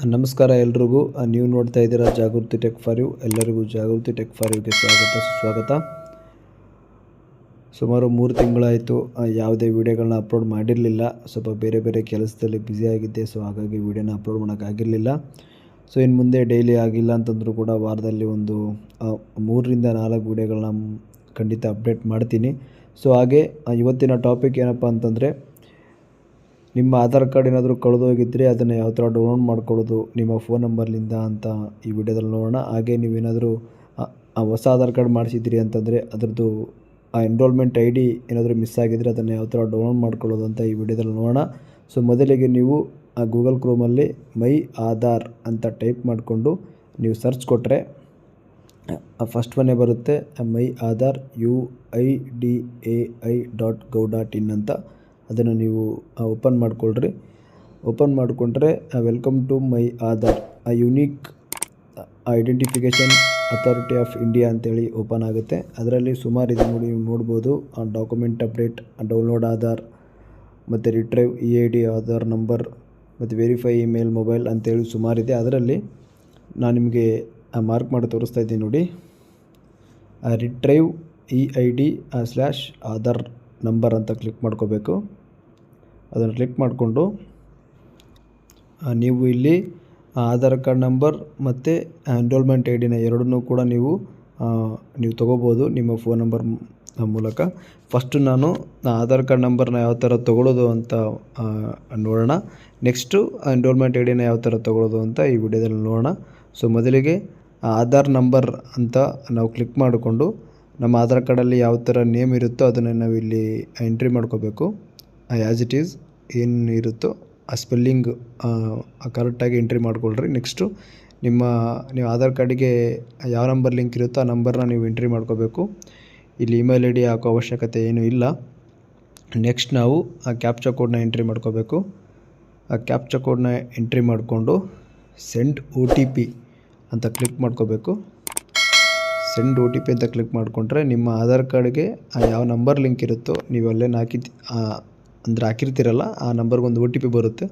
ನಮಸ್ಕಾರ ಎಲ್ರಿಗೂ. ನೀವು ನೋಡ್ತಾ ಇದ್ದೀರಾ ಜಾಗೃತಿ ಟೆಕ್ ಫಾರ್ ಯು ಎಲ್ಲರಿಗೂ ಜಾಗೃತಿ ಟೆಕ್ ಫಾರ್ ಯುಗೆ ಸ್ವಾಗತ, ಸುಸ್ವಾಗತ. ಸುಮಾರು ಮೂರು ತಿಂಗಳಾಯಿತು ಯಾವುದೇ ವಿಡಿಯೋಗಳನ್ನ ಅಪ್ಲೋಡ್ ಮಾಡಿರಲಿಲ್ಲ. ಸ್ವಲ್ಪ ಬೇರೆ ಬೇರೆ ಕೆಲಸದಲ್ಲಿ ಬ್ಯುಸಿ ಆಗಿದ್ದೆ ಸೊ ಹಾಗಾಗಿ ವಿಡಿಯೋನ ಅಪ್ಲೋಡ್ ಮಾಡೋಕ್ಕಾಗಿರಲಿಲ್ಲ ಸೊ ಇನ್ನು ಮುಂದೆ ಡೈಲಿ ಆಗಿಲ್ಲ ಅಂತಂದರೂ ಕೂಡ ವಾರದಲ್ಲಿ ಒಂದು ಮೂರರಿಂದ ನಾಲ್ಕು ವಿಡಿಯೋಗಳನ್ನ ಖಂಡಿತ ಅಪ್ಡೇಟ್ ಮಾಡ್ತೀನಿ. ಸೊ ಹಾಗೆ ಇವತ್ತಿನ ಟಾಪಿಕ್ ಏನಪ್ಪ ಅಂತಂದರೆ ನಿಮ್ಮ ಆಧಾರ್ ಕಾರ್ಡ್ ಏನಾದರೂ ಕಳೆದೋಗಿದ್ದರೆ ಅದನ್ನು ಯಾವ ಥರ ಡೌನ್ಲೋಡ್ ಮಾಡ್ಕೊಳ್ಳೋದು, ನಿಮ್ಮ ಫೋನ್ ನಂಬರ್ನಿಂದ ಅಂತ ಈ ವಿಡಿಯೋದಲ್ಲಿ ನೋಡೋಣ. ಹಾಗೆ ನೀವೇನಾದರೂ ಹೊಸ ಆಧಾರ್ ಕಾರ್ಡ್ ಮಾಡಿಸಿದ್ರಿ ಅಂತಂದರೆ ಅದರದ್ದು, ಆ ಎನ್ರೋಲ್ಮೆಂಟ್ ಐ ಡಿ ಏನಾದರೂ ಮಿಸ್ ಆಗಿದ್ದರೆ ಅದನ್ನು ಯಾವ ಥರ ಡೌನ್ಲೋಡ್ ಮಾಡ್ಕೊಳ್ಳೋದು ಅಂತ ಈ ವಿಡಿಯೋದಲ್ಲಿ ನೋಡೋಣ. ಸೊ ಮೊದಲಿಗೆ ನೀವು, ಆ ಗೂಗಲ್ ಕ್ರೋಮಲ್ಲಿ ಮೈ ಆಧಾರ್ ಅಂತ ಟೈಪ್ ಮಾಡಿಕೊಂಡು ನೀವು ಸರ್ಚ್ ಕೊಟ್ಟರೆ ಫಸ್ಟ್ ಒನ್ನೇ ಬರುತ್ತೆ my Aadhaar U I D A I dot gov dot in ಅಂತ. ಅದನ್ನು ನೀವು ಓಪನ್ ಮಾಡಿಕೊಳ್ರಿ. ಓಪನ್ ಮಾಡಿಕೊಂಡ್ರೆ ವೆಲ್ಕಮ್ ಟು ಮೈ ಆಧಾರ್ ಆ unique identification authority of India ಅಂತೇಳಿ ಓಪನ್ ಆಗುತ್ತೆ. ಅದರಲ್ಲಿ ಸುಮಾರು ಇದೆ ನೋಡಿ, ನೀವು ನೋಡ್ಬೋದು. ಡಾಕ್ಯುಮೆಂಟ್ ಅಪ್ಡೇಟ್ ಡೌನ್ಲೋಡ್ ಆಧಾರ್, ಮತ್ತು retrieve E I D Aadhaar number ಮತ್ತು ವೆರಿಫೈ ಇಮೇಲ್ ಮೊಬೈಲ್ ಅಂತೇಳಿ ಸುಮಾರಿದೆ ಅದರಲ್ಲಿ ನಾನು ನಿಮಗೆ ಮಾರ್ಕ್ ಮಾಡಿ ತೋರಿಸ್ತಾ ಇದ್ದೀನಿ ನೋಡಿ. Retrieve E I D slash Aadhaar number ಅಂತ ಕ್ಲಿಕ್ ಮಾಡ್ಕೋಬೇಕು. ಅದನ್ನು ಕ್ಲಿಕ್ ಮಾಡಿಕೊಂಡು ನೀವು ಇಲ್ಲಿ ಆಧಾರ್ ಕಾರ್ಡ್ ನಂಬರ್ ಮತ್ತು ಎನ್ರೋಲ್ಮೆಂಟ್ ಐ ಡಿನ ಎರಡನ್ನೂ ಕೂಡ ನೀವು ನೀವು ತೊಗೋಬೋದು ನಿಮ್ಮ ಫೋನ್ ನಂಬರ್ ಮೂಲಕ. ಫಸ್ಟು ನಾನು ಆಧಾರ್ ಕಾರ್ಡ್ ನಂಬರ್ನ ಯಾವ ಥರ ತೊಗೊಳ್ಳೋದು ಅಂತ ನೋಡೋಣ. ನೆಕ್ಸ್ಟು ಎನ್ರೋಲ್ಮೆಂಟ್ ಐ ಡಿನ ಯಾವ ಥರ ತೊಗೊಳ್ಳೋದು ಅಂತ ಈ ವಿಡಿಯೋದಲ್ಲಿ ನೋಡೋಣ. ಸೊ ಮೊದಲಿಗೆ ಆಧಾರ್ ನಂಬರ್ ಅಂತ ನಾವು ಕ್ಲಿಕ್ ಮಾಡಿಕೊಂಡು ನಮ್ಮ ಆಧಾರ್ ಕಾರ್ಡಲ್ಲಿ ಯಾವ ಥರ ನೇಮ್ ಇರುತ್ತೋ ಅದನ್ನು ನಾವು ಇಲ್ಲಿ ಎಂಟ್ರಿ ಮಾಡ್ಕೋಬೇಕು ಆ್ಯಸ್ ಇಟ್ ಈಸ್ ಏನು ಇರುತ್ತೋ ಆ ಸ್ಪೆಲ್ಲಿಂಗ್ ಕರೆಕ್ಟಾಗಿ ಎಂಟ್ರಿ ಮಾಡ್ಕೊಳ್ರಿ. ನೆಕ್ಸ್ಟು ನಿಮ್ಮ, ನೀವು ಆಧಾರ್ ಕಾರ್ಡಿಗೆ ಯಾವ ನಂಬರ್ ಲಿಂಕ್ ಇರುತ್ತೋ ಆ ನಂಬರ್ನ ನೀವು ಎಂಟ್ರಿ ಮಾಡ್ಕೋಬೇಕು. ಇಲ್ಲಿ ಇಮೇಲ್ ಐ ಡಿ ಹಾಕೋ ಅವಶ್ಯಕತೆ ಏನೂ ಇಲ್ಲ. ನೆಕ್ಸ್ಟ್ ನಾವು ಆ ಕ್ಯಾಪ್ಚಾ ಕೋಡ್ನ ಎಂಟ್ರಿ ಮಾಡ್ಕೋಬೇಕು. ಆ ಕ್ಯಾಪ್ಚಾ ಕೋಡ್ನ ಎಂಟ್ರಿ ಮಾಡಿಕೊಂಡು ಸೆಂಡ್ ಓ ಟಿ ಪಿ ಅಂತ ಕ್ಲಿಕ್ ಮಾಡ್ಕೋಬೇಕು. ಸೆಂಡ್ ಒ ಟಿ ಪಿ ಅಂತ ಕ್ಲಿಕ್ ಮಾಡಿಕೊಂಡ್ರೆ ನಿಮ್ಮ ಆಧಾರ್ ಕಾರ್ಡ್ಗೆ ಆ ಯಾವ ನಂಬರ್ ಲಿಂಕ್ ಇರುತ್ತೋ ನೀವು ಅಲ್ಲೇನು ಹಾಕಿ ಅಂದರೆ ಹಾಕಿರ್ತೀರಲ್ಲ, ಆ ನಂಬರ್ಗೆ ಒಂದು ಒ ಟಿ ಪಿ ಬರುತ್ತೆ.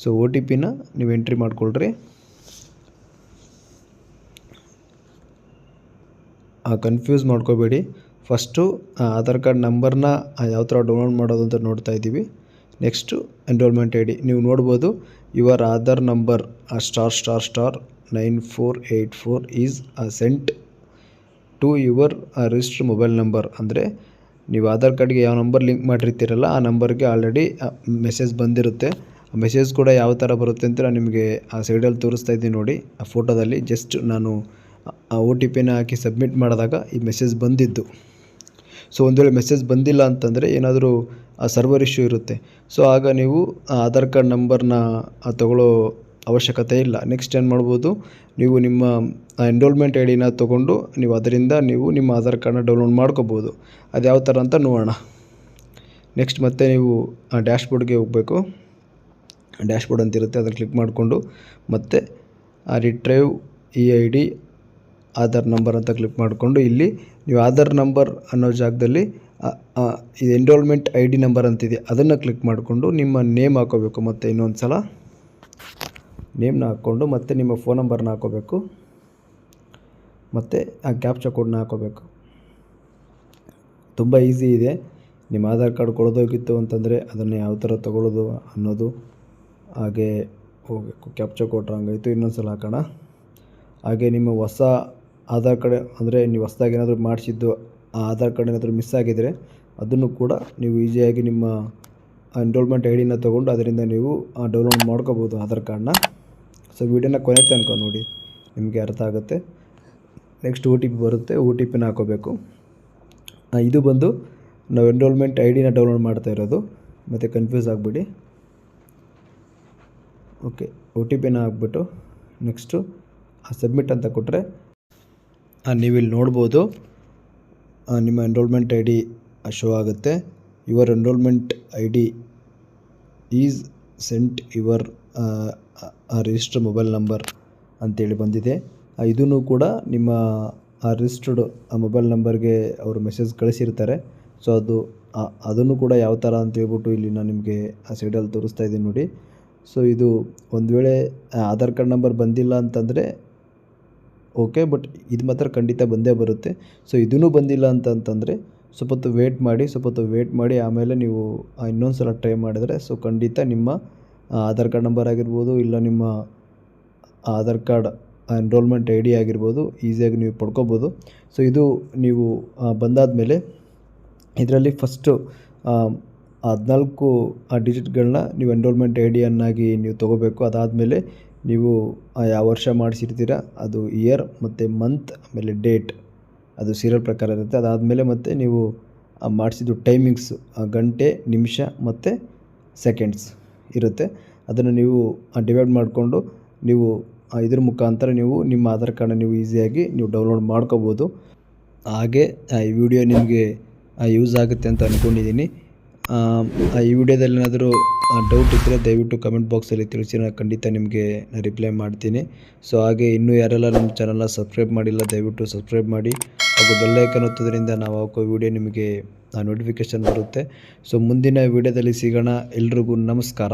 ಸೊ ಒ ಟಿ ಪಿನ ನೀವು ಎಂಟ್ರಿ ಮಾಡಿಕೊಳ್ಳ್ರಿ ಕನ್ಫ್ಯೂಸ್ ಮಾಡ್ಕೋಬೇಡಿ. ಫಸ್ಟು ಆಧಾರ್ ಕಾರ್ಡ್ ನಂಬರ್ನ ಯಾವ ಥರ ಡೌನ್ಲೋಡ್ ಮಾಡೋದು ಅಂತ ನೋಡ್ತಾ ಇದ್ದೀವಿ. ನೆಕ್ಸ್ಟು ಎನ್ರೋಲ್ಮೆಂಟ್ ಐ ಡಿ ನೀವು ನೋಡ್ಬೋದು your Aadhaar number star star star nine four eight four is sent to your register mobile number. ಅಂದರೆ ನೀವು ಆಧಾರ್ ಕಾರ್ಡ್ಗೆ ಯಾವ ನಂಬರ್ ಲಿಂಕ್ ಮಾಡಿರ್ತೀರಲ್ಲ, ಆ ನಂಬರ್ಗೆ ಆಲ್ರೆಡಿ ಮೆಸೇಜ್ ಬಂದಿರುತ್ತೆ. ಮೆಸೇಜ್ ಕೂಡ ಯಾವ ಥರ ಬರುತ್ತೆ ಅಂತ ನಾನು ನಿಮಗೆ ಆ ಸೈಡಲ್ಲಿ ತೋರಿಸ್ತಾ ಇದ್ದೀನಿ ನೋಡಿ. ಆ ಫೋಟೋದಲ್ಲಿ ಜಸ್ಟ್ ನಾನು ಆ ಒ ಟಿ ಪಿನ ಹಾಕಿ ಸಬ್ಮಿಟ್ ಮಾಡಿದಾಗ ಈ ಮೆಸೇಜ್ ಬಂದಿದ್ದು. ಸೊ ಒಂದು ವೇಳೆ ಮೆಸೇಜ್ ಬಂದಿಲ್ಲ ಅಂತಂದರೆ ಏನಾದರೂ ಸರ್ವರ್ ಇಶ್ಯೂ ಇರುತ್ತೆ. ಸೊ ಆಗ ನೀವು ಆಧಾರ್ ಕಾರ್ಡ್ ನಂಬರ್ನ ತಗೊಳ್ಳೋ ಅವಶ್ಯಕತೆ ಇಲ್ಲ. ನೆಕ್ಸ್ಟ್ ಏನು ಮಾಡ್ಬೋದು? ನೀವು ನಿಮ್ಮ ಎನ್ರೋಲ್ಮೆಂಟ್ ಐ ಡಿನ ತೊಗೊಂಡು ನೀವು ಅದರಿಂದ ನೀವು ನಿಮ್ಮ ಆಧಾರ್ ಕಾರ್ಡನ್ನ ಡೌನ್ಲೋಡ್ ಮಾಡ್ಕೋಬೋದು. ಅದು ಯಾವ ಥರ ಅಂತ ನೋಡೋಣ. ನೆಕ್ಸ್ಟ್ ಮತ್ತೆ ನೀವು ಡ್ಯಾಶ್ಬೋರ್ಡ್ಗೆ ಹೋಗಬೇಕು. ಡ್ಯಾಶ್ಬೋರ್ಡ್ ಅಂತ ಇರುತ್ತೆ, ಅದನ್ನು ಕ್ಲಿಕ್ ಮಾಡಿಕೊಂಡು ಮತ್ತೆ retrieve E I D Aadhaar number ಅಂತ ಕ್ಲಿಕ್ ಮಾಡಿಕೊಂಡು ಇಲ್ಲಿ ನೀವು ಆಧಾರ್ ನಂಬರ್ ಅನ್ನೋ ಜಾಗದಲ್ಲಿ ಇದು ಎನ್ರೋಲ್ಮೆಂಟ್ ಐ ಡಿ ನಂಬರ್ ಅಂತಿದೆ, ಅದನ್ನು ಕ್ಲಿಕ್ ಮಾಡಿಕೊಂಡು ನಿಮ್ಮ ನೇಮ್ ಹಾಕೋಬೇಕು ಮತ್ತು ಇನ್ನೊಂದು ಸಲ ನೇಮ್ನ ಹಾಕ್ಕೊಂಡು ಮತ್ತೆ ನಿಮ್ಮ ಫೋನ್ ನಂಬರ್ನ ಹಾಕೋಬೇಕು. ಮತ್ತು ಆ ಕ್ಯಾಪ್ಚಾ ಕೋಡ್ನ ಹಾಕೋಬೇಕು. ತುಂಬ ಈಸಿ ಇದೆ. ನಿಮ್ಮ ಆಧಾರ್ ಕಾರ್ಡ್ ಕೊಡೋದೋಗಿತ್ತು ಅಂತಂದರೆ ಅದನ್ನು ಯಾವ ಥರ ತೊಗೊಳ್ಳೋದು ಅನ್ನೋದು ಹಾಗೆ ಹೋಗಬೇಕು. ಕ್ಯಾಪ್ಚಾ ಕೋಡ್ ಹಂಗಾಯಿತು ಇನ್ನೊಂದು ಸಲ ಹಾಕೋಣ. ಹಾಗೆ ನಿಮ್ಮ ಹೊಸ ಆಧಾರ್ ಕಾರ್ಡ್ ಅಂದರೆ ನೀವು ಹೊಸ್ದಾಗಿ ಏನಾದರೂ ಮಾಡಿಸಿದ್ದು, ಆ ಆಧಾರ್ ಕಾರ್ಡ್ ಏನಾದರೂ ಮಿಸ್ ಆಗಿದರೆ ಅದನ್ನು ಕೂಡ ನೀವು ಈಸಿಯಾಗಿ ನಿಮ್ಮ ಎನ್ರೋಲ್ಮೆಂಟ್ ಐ ಡಿನ ತೊಗೊಂಡು ಅದರಿಂದ ನೀವು ಡೌನ್ಲೋಡ್ ಮಾಡ್ಕೋಬೋದು ಆಧಾರ್ ಕಾರ್ಡ್ನ ಸೊ ವೀಡಿಯೋನ ಕೊನೆ ತನಕ ನೋಡಿ. ನಿಮಗೆ ಅರ್ಥ ಆಗುತ್ತೆ. ನೆಕ್ಸ್ಟ್ ಒ ಟಿ ಪಿ ಬರುತ್ತೆ. ಒ ಟಿ ಪಿನ ಹಾಕೋಬೇಕು. ಇದು ಬಂದು ನಾವು ಎನ್ರೋಲ್ಮೆಂಟ್ ಐ ಡಿನ ಡೌನ್ಲೋಡ್ ಮಾಡ್ತಾ ಇರೋದು. ಮತ್ತು ಕನ್ಫ್ಯೂಸ್ ಆಗಿಬಿಡಿ. ಓಕೆ ಒ ಟಿ ಪಿನ ಹಾಕ್ಬಿಟ್ಟು ನೆಕ್ಸ್ಟು ಸಬ್ಮಿಟ್ ಅಂತ ಕೊಟ್ಟರೆ ನೀವಿಲ್ಲಿ ನೋಡ್ಬೋದು ನಿಮ್ಮ ಎನ್ರೋಲ್ಮೆಂಟ್ ಐ ಡಿ ಶೋ ಆಗುತ್ತೆ. Your enrolment I D is sent your register mobile number ಅಂತೇಳಿ ಬಂದಿದೆ. ಇದೂ ಕೂಡ ನಿಮ್ಮ ಆ ರಿಜಿಸ್ಟರ್ಡ್ ಮೊಬೈಲ್ ನಂಬರ್ಗೆ ಅವರು ಮೆಸೇಜ್ ಕಳಿಸಿರ್ತಾರೆ. ಸೊ ಅದು ಆ- ಅದನ್ನು ಕೂಡ ಯಾವ ಥರ ಅಂತ ಹೇಳ್ಬಿಟ್ಟು ಇಲ್ಲಿ ನಾನು ನಿಮಗೆ ಆ ಸೈಡಲ್ಲಿ ತೋರಿಸ್ತಾ ಇದ್ದೀನಿ ನೋಡಿ. ಸೊ ಇದು ಒಂದು ವೇಳೆ ಆಧಾರ್ ಕಾರ್ಡ್ ನಂಬರ್ ಬಂದಿಲ್ಲ ಅಂತಂದರೆ ಓಕೆ ಬಟ್ ಇದು ಮಾತ್ರ ಖಂಡಿತ ಬಂದೇ ಬರುತ್ತೆ. ಸೊ ಇದೂ ಬಂದಿಲ್ಲ ಅಂತಂತಂದರೆ ಸ್ವಲ್ಪ ಹೊತ್ತು ವೇಟ್ ಮಾಡಿ ಸ್ವಲ್ಪ ಹೊತ್ತು ವೇಟ್ ಮಾಡಿ ಆಮೇಲೆ ನೀವು ಇನ್ನೊಂದು ಸಲ ಟ್ರೈ ಮಾಡಿದರೆ ಸೊ ಖಂಡಿತ ನಿಮ್ಮ ಆ, ಆಧಾರ್ ಕಾರ್ಡ್ ನಂಬರ್ ಆಗಿರ್ಬೋದು ಇಲ್ಲ ನಿಮ್ಮ Aadhaar card enrolment I D ಆಗಿರ್ಬೋದು ಈಸಿಯಾಗಿ ನೀವು ಪಡ್ಕೋಬೋದು. ಸೊ ಇದು ನೀವು ಬಂದಾದ ಮೇಲೆ ಇದರಲ್ಲಿ ಫಸ್ಟು ಹದಿನಾಲ್ಕು ಡಿಜಿಟ್ಗಳನ್ನ ನೀವು ಎನ್ರೋಲ್ಮೆಂಟ್ ಐ ಡಿಯನ್ನಾಗಿ ನೀವು ತೊಗೋಬೇಕು. ಅದಾದಮೇಲೆ ನೀವು ಯಾವ ವರ್ಷ ಮಾಡಿಸಿರ್ತೀರ, ಅದು ಇಯರ್ ಮತ್ತು ಮಂತ್ ಆಮೇಲೆ ಡೇಟ್ ಅದು ಸೀರಿಯಲ್ ಪ್ರಕಾರ ಇರುತ್ತೆ. ಅದಾದಮೇಲೆ ಮತ್ತೆ ನೀವು ಮಾಡಿಸಿದ್ದು ಟೈಮಿಂಗ್ಸು ಗಂಟೆ, ನಿಮಿಷ ಮತ್ತು ಸೆಕೆಂಡ್ಸ್ ಇರುತ್ತೆ. ಅದನ್ನು ನೀವು ಡಿವೈಡ್ ಮಾಡಿಕೊಂಡು ನೀವು ಇದ್ರ ಮುಖಾಂತರ ನೀವು ನಿಮ್ಮ ಆಧಾರ್ ಕಾರ್ಡನ್ನ ನೀವು ಈಸಿಯಾಗಿ ನೀವು ಡೌನ್ಲೋಡ್ ಮಾಡ್ಕೋಬೋದು. ಹಾಗೆ ಈ ವಿಡಿಯೋ ನಿಮಗೆ ಯೂಸ್ ಆಗುತ್ತೆ ಅಂತ ಅಂದ್ಕೊಂಡಿದ್ದೀನಿ ಈ ವಿಡಿಯೋದಲ್ಲಿ ಏನಾದರೂ ಡೌಟ್ ಇದ್ದರೆ ದಯವಿಟ್ಟು ಕಮೆಂಟ್ ಬಾಕ್ಸಲ್ಲಿ ತಿಳಿಸಿ ನಾನು ಖಂಡಿತ ನಿಮಗೆ ರಿಪ್ಲೈ ಮಾಡ್ತೀನಿ. ಸೊ ಹಾಗೆ ಇನ್ನೂ ಯಾರೆಲ್ಲ ನಮ್ಮ ಚಾನಲ್ನ ಸಬ್ಸ್ಕ್ರೈಬ್ ಮಾಡಿಲ್ಲ, ದಯವಿಟ್ಟು ಸಬ್ಸ್ಕ್ರೈಬ್ ಮಾಡಿ. ಹಾಗೂ ಬೆಲ್ಲೈಕನ್ ಒತ್ತೋದ್ರಿಂದ ನಾವು ಹಾಕೋ ವಿಡಿಯೋ ನಿಮಗೆ ನೋಟಿಫಿಕೇಷನ್ ಬರುತ್ತೆ. ಸೊ ಮುಂದಿನ ವಿಡಿಯೋದಲ್ಲಿ ಸಿಗೋಣ. ಎಲ್ರಿಗೂ ನಮಸ್ಕಾರ.